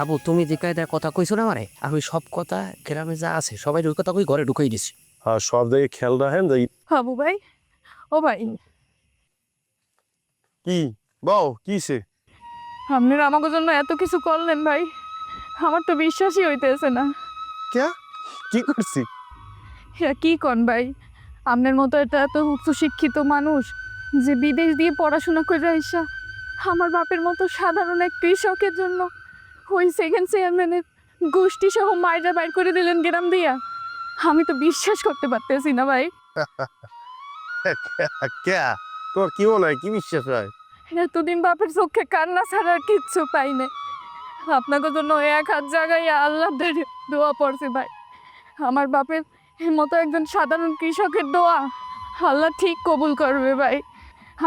হাবু তুমি যে কায়দায় কথা কইছো না মারে আমি সব কথা গ্রামে যা আছে সবাই ওই কথা কই ঘরে ঢুকাই দিছি। আর সব জায়গায় খেয়াল রাখেন যে হাবু ভাই? ও ভাই। কি? বউ কিসে আপনারা আমাকে জন্য এত কিছু করলেন ভাই আমার তো বিশ্বাসই হইতেছে না। কে কি করছি? হ্যাঁ কি কন ভাই? আপনার মতো এটা এত উচ্চ শিক্ষিত মানুষ যে বিদেশ দিয়ে পড়াশোনা করে আইসা আমার বাপের মতো সাধারণ এক কৃষকের জন্য ওই সেকেন্ড চেয়ারম্যানের গোষ্ঠী সহ মায়েরা বাইর করে দিলেন গ্রাম দিয়া। আমি তো বিশ্বাস করতে পারতেছি না ভাই। কে? তোর কি মনে হয়? কি বিশ্বাস হয়? এতদিন বাপের চোখে কান্না ছাড়া আর কিচ্ছু পাই নাই। আপনাকে জন্য এক হাত জায়গায় আল্লাহ দোয়া পড়ছে ভাই। আমার বাপের মতো একজন সাধারণ কৃষকের দোয়া আল্লাহ ঠিক কবুল করবে ভাই।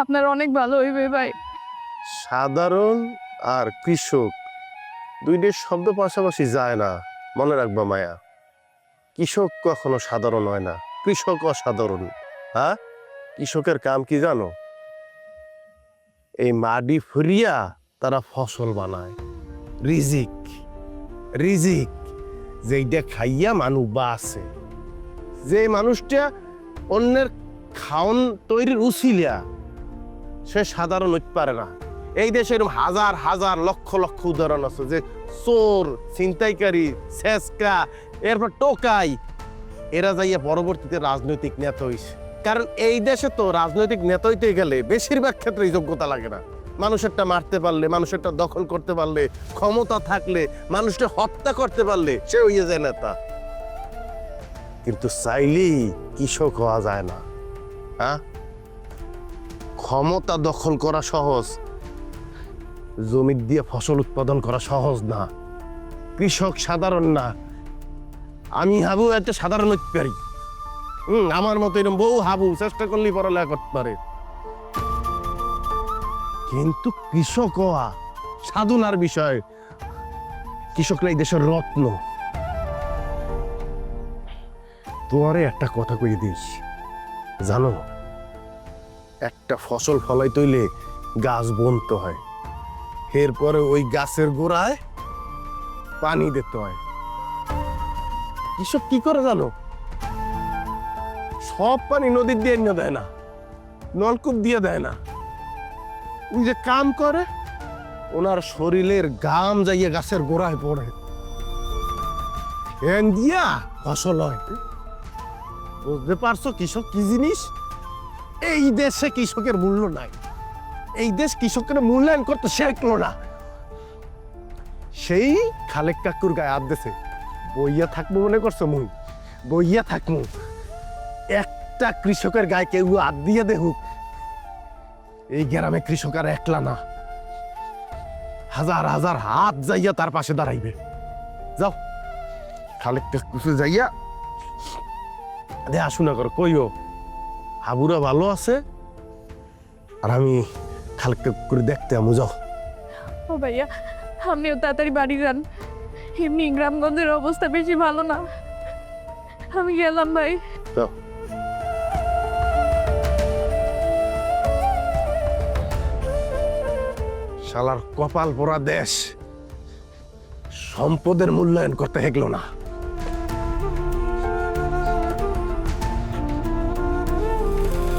আপনার অনেক ভালো হইবে ভাই। সাধারণ আর কৃষক। দুইটার শব্দ পাশাপাশি যায় না। মনে রাখবা মায়া। কৃষক কখনো সাধারণ হয় না। কৃষক অসাধারণ। হ্যাঁ? কৃষকের কাম কি জানো? এই মাটি ফুরিয়া তারা ফসল বানায়। রিজিক। রিজিক। যেইটা খাইয়া মানুষ বাঁচে। যে মানুষটা অন্যের খাওন তৈরির উচিলিয়া সে সাধারণ পারে না। এই দেশে এরকম হাজার হাজার, লক্ষ লক্ষ উদাহরণ আছে যে চোর, ছিনতাইকারী ছেসকা এরপর টোকাই, এরা যাইয়া পরবর্তীতে রাজনৈতিক নেতা হইছে। কারণ এই দেশে তো রাজনৈতিক নেতা হইতে গেলে বেশিরভাগ ক্ষেত্রে যোগ্যতা লাগে না। মানুষেরটা মারতে পারলে, মানুষেরটা দখল করতে পারলে, ক্ষমতা থাকলে, মানুষটা হত্যা করতে পারলে, সে হইয়া যায় নেতা। কিন্তু চাইলেই কৃষক হওয়া যায় না হ্যাঁ? ক্ষমতা দখল করা সহজ জমি দিয়ে ফসল উৎপাদন করা সহজ না। কৃষক সাধারণ না। আমি হাবু একটা সাধারণ পারি হুম, আমার মতো এরকম বউ হাবু চেষ্টা করলেই পড়ালেখা করতে পারে। কিন্তু কৃষক হওয়া সাধনার বিষয়। কৃষকরা এই দেশের রত্ন। তোমারে একটা কথা কই দিস। জানো, একটা ফসল ফলাই তৈলে গাছ বনতে হয়। এরপরে ওই গাছের গোড়ায় পানি দিতে হয়। কৃষক কি করে জানো? সব পানি নদীর দিয়ে এনে দেয় না, নলকূপ দিয়ে দেয় না। ওই যে কাম করে, ওনার শরীরের গাম যাইয়ে গাছের গোড়ায় পড়ে। এন দিয়া ফসল হয়। বুঝতে পারছ কৃষক কি জিনিস? এই দেশে কৃষকের মূল্য নাই। এই দেশ কৃষকের মূল্যায়ন করতে শেখলো না। সেই খালেক কাকুর গায়ে হাত দেশে বইয়া থাকব মনে করছ মুই? বইয়া থাকব একটা কৃষকের গায়ে কেউ হাত দিয়ে দেখুক, এই গ্রামে কৃষক আর একলা না। হাজার হাজার হাত যাইয়া তার পাশে দাঁড়াইবে। যাও। খালেক কাকু যাইয়া দে আসুনা করো, কইও, হাবুরা ভালো আছে? আর আমি খালেক করে দেখতে আমু যাও। ও ভাইয়া আপনিও তাড়াতাড়ি বাড়ি যান। এমনি গ্রামগঞ্জের অবস্থা বেশি ভালো না। আমি গেলাম ভাই। যাও। শালার কপাল পোড়া দেশ। সম্পদের মূল্যায়ন করতে হেগলো না।